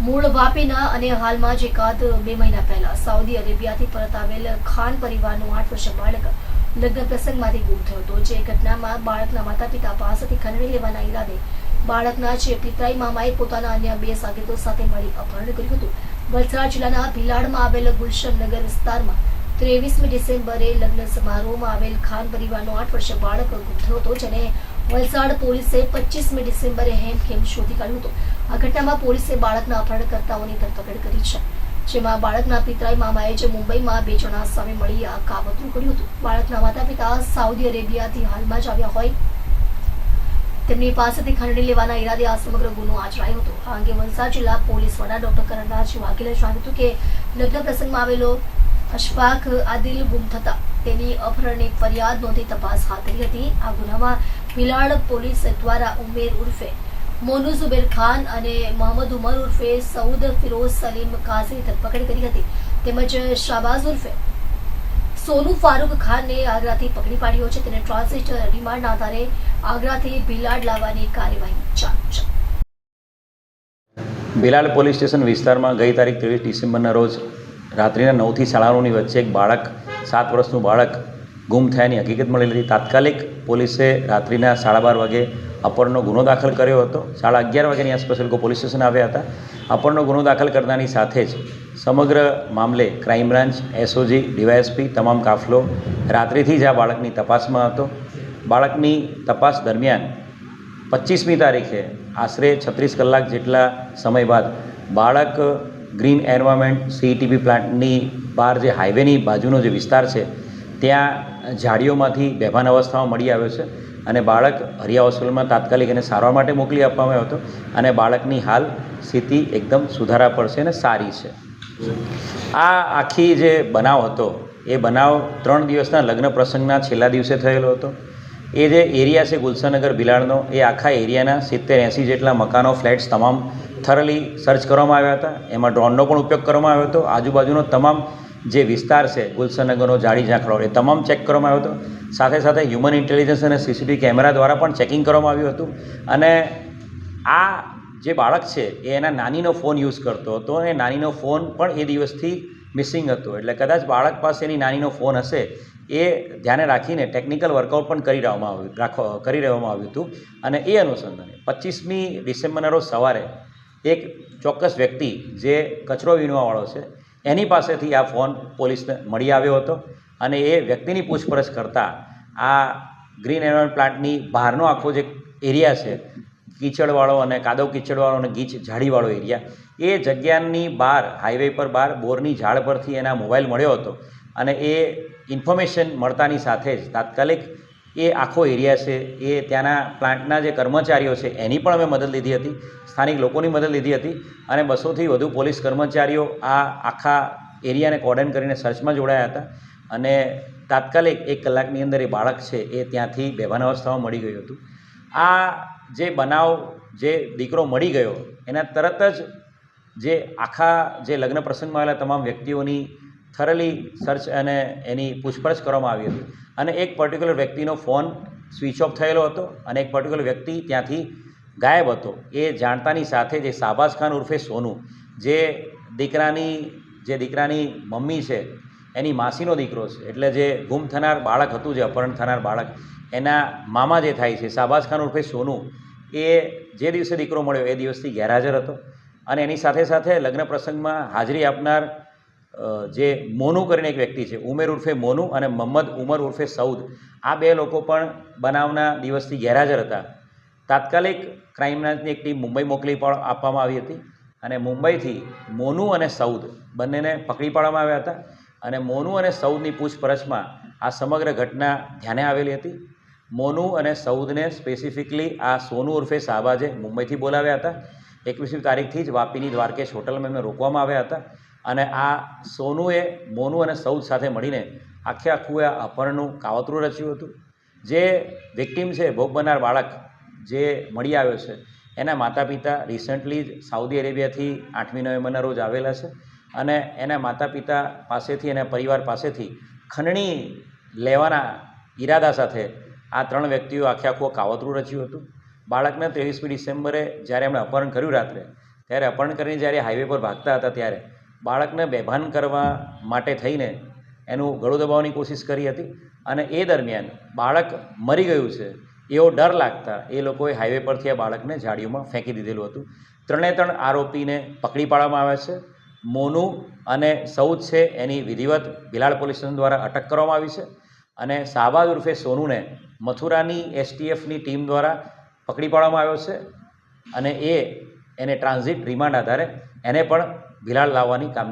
મૂળ વાપીના અને હાલમાં જ એકાદ બે મહિના પહેલા સાઉદી અરેબિયાથી પરત આવેલ ખાન પરિવારનું આઠ વર્ષ બાળક લગ્ન પ્રસંગમાંથી ગુમ થયો હતો. જે ઘટનામાં બાળકના માતા પિતા પાસેથી ખંડણી લેવાના ઈરાદે બાળકના જે પિતરાઈ મામાએ પોતાના અન્ય બે સાગીતો સાથે મળી અપહરણ કર્યું હતું. વલસાડ જિલ્લાના ભીલાડમાં આવેલ ગુલશનનગર વિસ્તારમાં ત્રેવીસમી ડિસેમ્બરે લગ્ન સમારોહમાં આવેલ ખાન પરિવારનો આઠ વર્ષ બાળક ગુમ થયો હતો, જેને વલસાડ પોલીસે પચીસમી ડિસેમ્બરે હેમખેમ શોધી કાઢ્યું હતું. આ ઘટનામાં પોલીસે બાળકના અપહરણકર્તાઓની ધરપકડ કરી છે. જેમાં બાળકના પિતરાઈ મામાએ જે મુંબઈમાં બે જણા સામે મળી આ કાવતરું કર્યું હતું. બાળકના માતા પિતા સાઉદી અરેબિયાથી હાલમાં જ આવ્યા હોય. તેમની પાસેથી ખંડણી લેવાના ઈરાદે આ સમગ્ર ગુનો આચરાયો હતો. આ અંગે વલસાડ જિલ્લા પોલીસ વડા ડોક્ટર કરણરાજ વાઘેલે જણાવ્યું હતું કે, લગ્ન પ્રસંગમાં આવેલો અશફાક આદિલ ગુમ થતા તેની અપહરણની ફરિયાદ નોંધી તપાસ હાથ ધરી હતી. આ ગુનામાં ભીલાડ પોલીસ દ્વારા ઉમેર ઉર્ફે મોનુ ઝુબેર ખાન અને મોહમ્મદ ઉમર ઉર્ફે સઉદ ફિરોઝ સલીમ કાઝીની ધરપકડ કરી હતી. તેમજ શાબાઝ ઉર્ફે સોનુ ફારૂક ખાનને આગ્રાથી પકડી પાડ્યો છે. તેને ટ્રાન્ઝિટ રિમાન્ડના આધારે આગ્રાથી ભિલાડ લાવવાની કાર્યવાહી ચાલુ છે. ભિલાડ પોલીસ સ્ટેશન વિસ્તારમાં ગઈ તારીખ ત્રેવીસ ડિસેમ્બરના રોજ રાત્રિના નવથી સાડા નવની વચ્ચે એક બાળક, સાત વર્ષનું બાળક ગુમ થયાની હકીકત મળેલી હતી તાત્કાલિક પોલીસે રાત્રિના સાડા બાર વાગે અપહરણનો ગુનો દાખલ કર્યો હતો. સાડા અગિયાર વાગ્યાની આસપાસ લોકો પોલીસ સ્ટેશન આવ્યા હતા. અપહરણનો ગુનો દાખલ કરતાની સાથે જ સમગ્ર મામલે ક્રાઇમ બ્રાન્ચ, એસઓજી, ડીવાયએસપી, તમામ કાફલો રાત્રિથી જ આ બાળકની તપાસમાં હતો. બાળકની તપાસ દરમિયાન પચીસમી તારીખે આશરે છત્રીસ કલાક જેટલા સમય બાદ બાળક ગ્રીન એન્વાયરમેન્ટ સીઈટીપી પ્લાન્ટની બહાર જે હાઈવેની બાજુનો જે વિસ્તાર છે ત્યાં ઝાડીઓમાંથી બેભાન અવસ્થામાં મળી આવ્યો છે અને બાળક હરિયા હોસ્પિટલમાં તાત્કાલિક એને સારવાર માટે મોકલી આપવામાં આવ્યો હતો અને બાળકની હાલ સ્થિતિ એકદમ સુધારા પર છે અને સારી છે. આ આખી જે બનાવ હતો, એ બનાવ ત્રણ દિવસના લગ્ન પ્રસંગના છેલ્લા દિવસે થયેલો હતો. એ જે એરિયા છે ગુલશનગર બિલાડનો, એ આખા એરિયાના સિત્તેર એંસી જેટલા મકાનો, ફ્લેટ્સ તમામ થરલી સર્ચ કરવામાં આવ્યા હતા. એમાં ડ્રોનનો પણ ઉપયોગ કરવામાં આવ્યો હતો. આજુબાજુનો તમામ જે વિસ્તાર છે ગુલશનનગરનો જાડી ઝાંખરો, એ તમામ ચેક કરવામાં આવ્યો હતો. સાથે સાથે હ્યુમન ઇન્ટેલિજન્સ અને સીસીટીવી કેમેરા દ્વારા પણ ચેકિંગ કરવામાં આવ્યું હતું. અને આ જે બાળક છે, એ એના નાનીનો ફોન યુઝ કરતો હતો અને નાનીનો ફોન પણ એ દિવસથી મિસિંગ હતો. એટલે કદાચ બાળક પાસે એની નાનીનો ફોન હશે, એ ધ્યાને રાખીને ટેકનિકલ વર્કઆઉટ પણ કરી રહેવામાં આવ્યું, રાખો, કરી રહેવામાં આવ્યું હતું. અને એ અનુસંધાને પચીસમી ડિસેમ્બરના રોજ સવારે એક ચોક્કસ વ્યક્તિ જે કચરો વીણવાવાળો છે એની પાસેથી આ ફોન પોલીસને મળી આવ્યો હતો અને એ વ્યક્તિની પૂછપરછ કરતાં આ ગ્રીન એનવર પ્લાન્ટની બહારનો આખો જે એરિયા છે, કીચડવાળો અને કાદવ કીચડવાળો અને ગીચ ઝાડીવાળો એરિયા, એ જગ્યાની બહાર, હાઈવે પર બહાર, બોરની ઝાડ પરથી એના મોબાઈલ મળ્યો હતો અને એ ઇન્ફોર્મેશન મળતાની સાથે જ તાત્કાલિક એ આખો એરિયા છે, એ ત્યાંના પ્લાન્ટના જે કર્મચારીઓ છે, એની પણ અમે મદદ લીધી હતી, સ્થાનિક લોકોની મદદ લીધી હતી અને બસોથી વધુ પોલીસ કર્મચારીઓ આ આખા એરિયાને કોર્ડન કરીને સર્ચમાં જોડાયા હતા અને તાત્કાલિક એક કલાકની અંદર એ બાળક છે, એ ત્યાંથી બેભાન અવસ્થામાં મળી ગયું હતું. આ જે બનાવ જે દીકરો મળી ગયો, એના તરત જ જે આખા જે લગ્ન પ્રસંગમાં આવેલા તમામ વ્યક્તિઓની થરલી સર્ચ અને એની પૂછપરછ કરવામાં આવી હતી. અને એક પર્ટિક્યુલર વ્યક્તિનો ફોન સ્વિચ ઓફ થયેલો હતો અને એક પર્ટિક્યુલર વ્યક્તિ ત્યાંથી ગાયબ હતો. એ જાણતાની સાથે જે શાબાઝ ખાન ઉર્ફે સોનુ, જે દીકરાની જે દીકરાની મમ્મી છે, એની માસીનો દીકરો છે, એટલે જે ગુમ થનાર બાળક હતું, જે અપહરણ થનાર બાળક, એના મામા જે થાય છે શાબાઝ ખાન ઉર્ફે સોનુ, એ જે દિવસે દીકરો મળ્યો, એ દિવસથી ગેરહાજર હતો. અને એની સાથે સાથે લગ્ન પ્રસંગમાં હાજરી આપનાર જે મોનુ કરીને એક વ્યક્તિ છે, ઉમેર ઉર્ફે મોનુ અને મહંમદ ઉમર ઉર્ફે સઉદ. આ બે લોકો પણ બનાવના દિવસથી ગેરહાજર હતા. તાત્કાલિક ક્રાઇમ એક ટીમ મુંબઈ મોકલી પણ આપવામાં આવી હતી અને મુંબઈથી મોનુ અને સઉદ બંનેને પકડી પાડવામાં આવ્યા હતા અને મોનુ અને સઉદની પૂછપરછમાં આ સમગ્ર ઘટના ધ્યાને આવેલી હતી. મોનુ અને સઉદને સ્પેસિફિકલી આ સોનુ ઉર્ફે શાહબાજે મુંબઈથી બોલાવ્યા હતા. એકવીસમી તારીખથી જ વાપીની દ્વારકેશ હોટલમાં એમને રોકવામાં આવ્યા હતા. અને આ સોનુએ, મોનુ અને સૌદ સાથે મળીને આખે આખું આ અપહરણનું કાવતરું રચ્યું હતું. જે વિક્ટીમ છે, ભોગ બનનાર બાળક જે મળી આવ્યો છે, એના માતા પિતા રિસન્ટલી જ સાઉદી અરેબિયાથી આઠમી નવેમ્બરના રોજ આવેલા છે અને એના માતા પિતા પાસેથી એના પરિવાર પાસેથી ખંડણી લેવાના ઈરાદા સાથે આ ત્રણ વ્યક્તિઓ આખે આખું કાવતરું રચ્યું હતું. બાળકને ત્રેવીસમી ડિસેમ્બરે જ્યારે એમણે અપહરણ કર્યું રાત્રે, ત્યારે અપહરણ કરીને જ્યારે હાઈવે પર ભાગતા હતા ત્યારે બાળકને બેભાન કરવા માટે થઈને એનું ગળું દબાવવાની કોશિશ કરી હતી અને એ દરમિયાન બાળક મરી ગયું છે, એવો ડર લાગતા એ લોકોએ હાઈવે પરથી આ બાળકને ઝાડીઓમાં ફેંકી દીધેલું હતું. ત્રણે ત્રણ આરોપીને પકડી પાડવામાં આવ્યા છે. મોનુ અને સૌદ છે એની વિધિવત ભિલાડ પોલીસ સ્ટેશન દ્વારા અટક કરવામાં આવી છે અને શાહબાદ ઉર્ફે સોનુને મથુરાની એસટીએફની ટીમ દ્વારા પકડી પાડવામાં આવ્યો છે અને એ એને ટ્રાન્ઝિટ રિમાન્ડ આધારે એને પણ ભિલાડ લાવવાની કામગીરી